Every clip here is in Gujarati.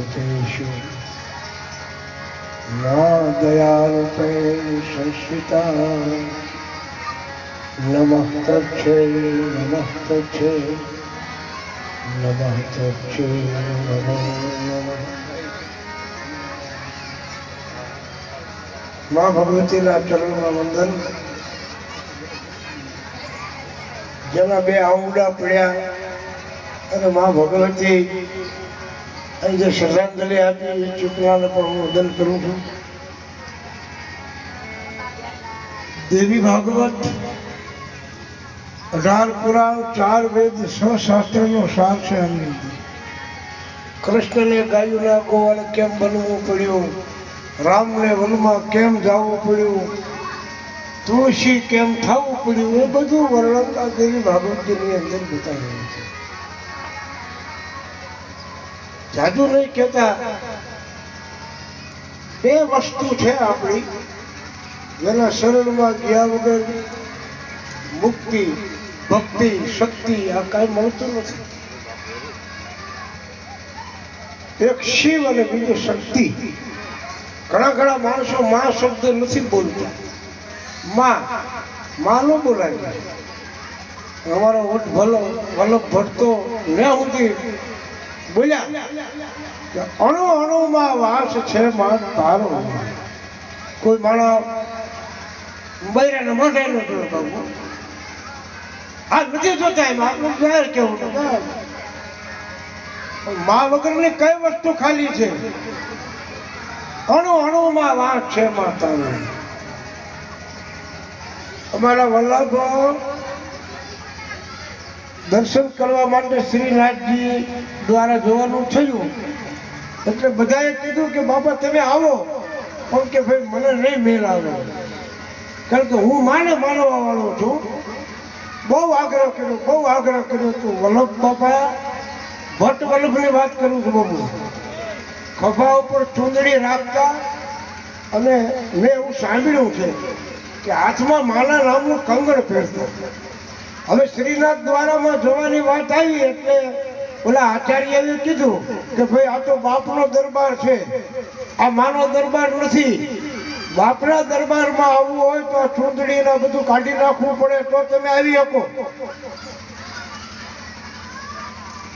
ભૂતેષુ न દયારૂપે સંસ્કૃતા નમઃ તચ્છે નમઃ તચ્છે નમઃ તચ્છે નમો નમઃ મા ભગવતીના ચરણમાં વંદન. જેમાં બે આવડા પડ્યા અને મા ભગવતી અહીં જે શ્રદ્ધાંજલિ આપી એ ચૂંટણીઓને પણ હું વદન કરું છું. દેવી ભાગવત અઢાર પુરાણ ચાર વેદ શાસ્ત્રનો સાર છે એમની. કૃષ્ણને ગાયુના ગોવાળ કેમ બનવું પડ્યું? રામને વનમાં કેમ જવું પડ્યું? તુલસી કેમ થવું પડ્યું? એ બધું વર્ણન આ દેવી ભાગવતની અંદર બતાવ્યું છે. જાદુ નહીં કહેતા, બે વસ્તુ છે આપણી. જેના શરણમાં ગયા વગર મુક્તિ, ભક્તિ, શક્તિ આ કાંઈ મળતું નથી. એક શિવ અને બીજું શક્તિ. ઘણા ઘણા માણસો માં શબ્દ નથી બોલતા. માં માનો બોલાય. અમારો વટ ભલો, વલ્લભ ભટ્ટો ને સુધી બોલ્યા. અણુ અણુમાં વાસ છે માં તારો. કોઈ માણસ બૈરાને મોઢે ન જોયો બાબુ આ નથી જોતા એમ. આપણે કેવું મા વગરની કઈ વસ્તુ ખાલી છે? અણુ અણુમાં વાસ છે માતાનો અમારા વલ્લભ દર્શન કરવા માટે શ્રીનાથજી દ્વારા જોવાનું થયું. એટલે બધાએ કીધું કે બાબા તમે આવો. પણ કે, ભાઈ, મને નહીં મેળ આવે. કારણ કે હું માને માનવા વાળો છું. બહુ આગ્રહ કર્યો, બહુ આગ્રહ કર્યો તું, વલ્લભ બાપા ભટ્ટ વલ્લભની વાત કરું છું બાબુ ખભા ઉપર ચૂંદડી રાખતા અને મેં એવું સાંભળ્યું છે કે હાથમાં માના નામનું કંગણ પહેરતો. હવે શ્રીનાથ દ્વારામાં જવાની વાત આવી એટલે ઓલા આચાર્યએ કીધું કે ભાઈ, આ તો બાપનો દરબાર છે. આ માનો દરબાર નથી. બાપના દરબારમાં આવવું હોય તો ચૂંદડી ને બધું કાઢી નાખવું પડે, તો તમે આવી શકો.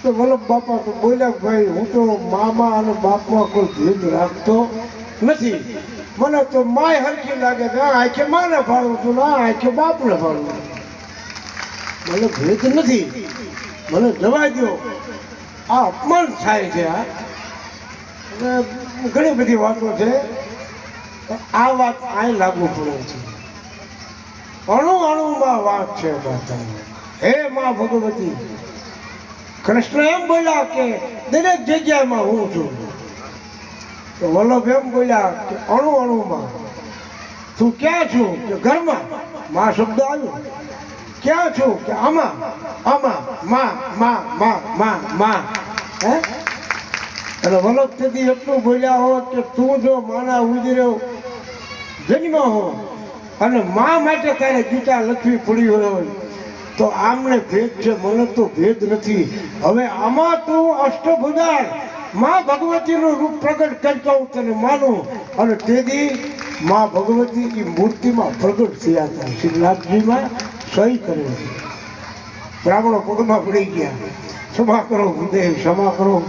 તો વલ્લભ બાપા તો બોલ્યા ભાઈ, હું તો મામા અને બાપમાં કોઈ ભેદ રાખતો નથી. મને તો માય હરખી લાગે છે. આખે માને ફાળવું છું ના આંખે બાપને ફાળવું મને ભેદ નથી. મને જવા દો આ અપમાન થાય છે ઘણી બધી વાતો છે. આ વાત આ લાગુ પડે છે. અણુ અણુમાં વાત છે હે મા ભગવતી કૃષ્ણ એમ બોલ્યા કે દરેક જગ્યામાં હું છું. તો વલ્લભ એમ બોલ્યા કે અણુ અણુમાં તું ક્યાં છું? કે ઘરમાં? મા શબ્દ આવ્યો. ક્યાં છું? કે આમાં? આમાં? માં માં માં માં માં. હે? અને તેથી એટલું બોલ્યા હોત કે તું જો માના ઉજર્યો જન્મ હો અને માં માટે તારે ગીતા લખવી પડી હોય તો આમને ભેદ છે, મને તો ભેદ નથી. હવે આમાં તું અષ્ટભુજારમાં ભગવતીનું રૂપ પ્રગટ કરતો હું તને માનું. અને તેથી માં ભગવતી એ મૂર્તિમાં પ્રગટ થયા હતા. શ્રીનાથજીમાં સહી કરે બ્રાહ્મણો પગમાં પડી ગયા. ક્ષમા કરો, ગુરુદેવ, ક્ષમા કરો.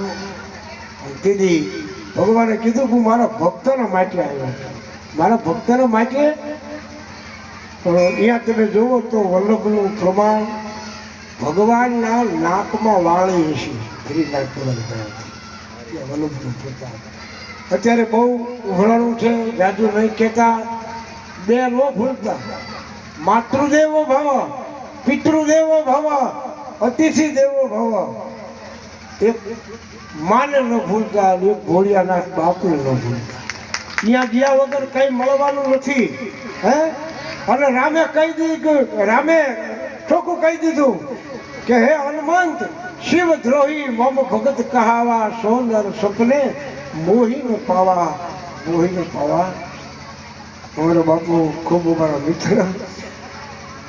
તેથી ભગવાને કીધું હું મારા ભક્તોને માટે આવ્યો મારા ભક્તોને માટે? અહીંયા તમે જુઓ તો વલ્લભનું પ્રમાણ ભગવાનના નાકમાં વાળી હશે. ભગવાન વલ્લભનું પ્રતાપ. અત્યારે બહુ ઉઘરાણું છે જાજુ નહીં કહેતા. બે નો ભૂલતા માતૃદેવો ભવ. પિતૃદેવો ભવ, અતિથિ દેવો ભવ. એક માને ન ભૂલતા એક ભોળિયાનાથ બાપને ન ભૂલતા. ત્યાં ગયા વગર કઈ મળવાનું નથી, હે? અને રામે કહી દીધું, રામે ઠોકું કહી દીધું કે, હે હનુમંત શિવ દ્રોહી મમ ભગત કહાવા, સોનર સપને મોહી ન પાવા મોહી ન પાવા. અમારો બાપુ ખૂબ અમારો મિત્ર.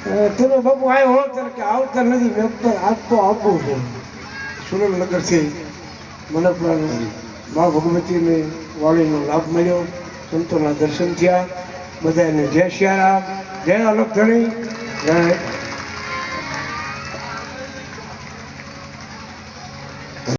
તમે બાપુ આવ્યો હો કે આવતા નથી વેપાર આજ તો આપવું છે. સુરેન્દ્રનગરથી છે પણ મા ભગવતીની વાણીનો લાભ મળ્યો. સંતોના દર્શન થયા. બધાને જય શિયારામ. જય અલગ ધણી. જય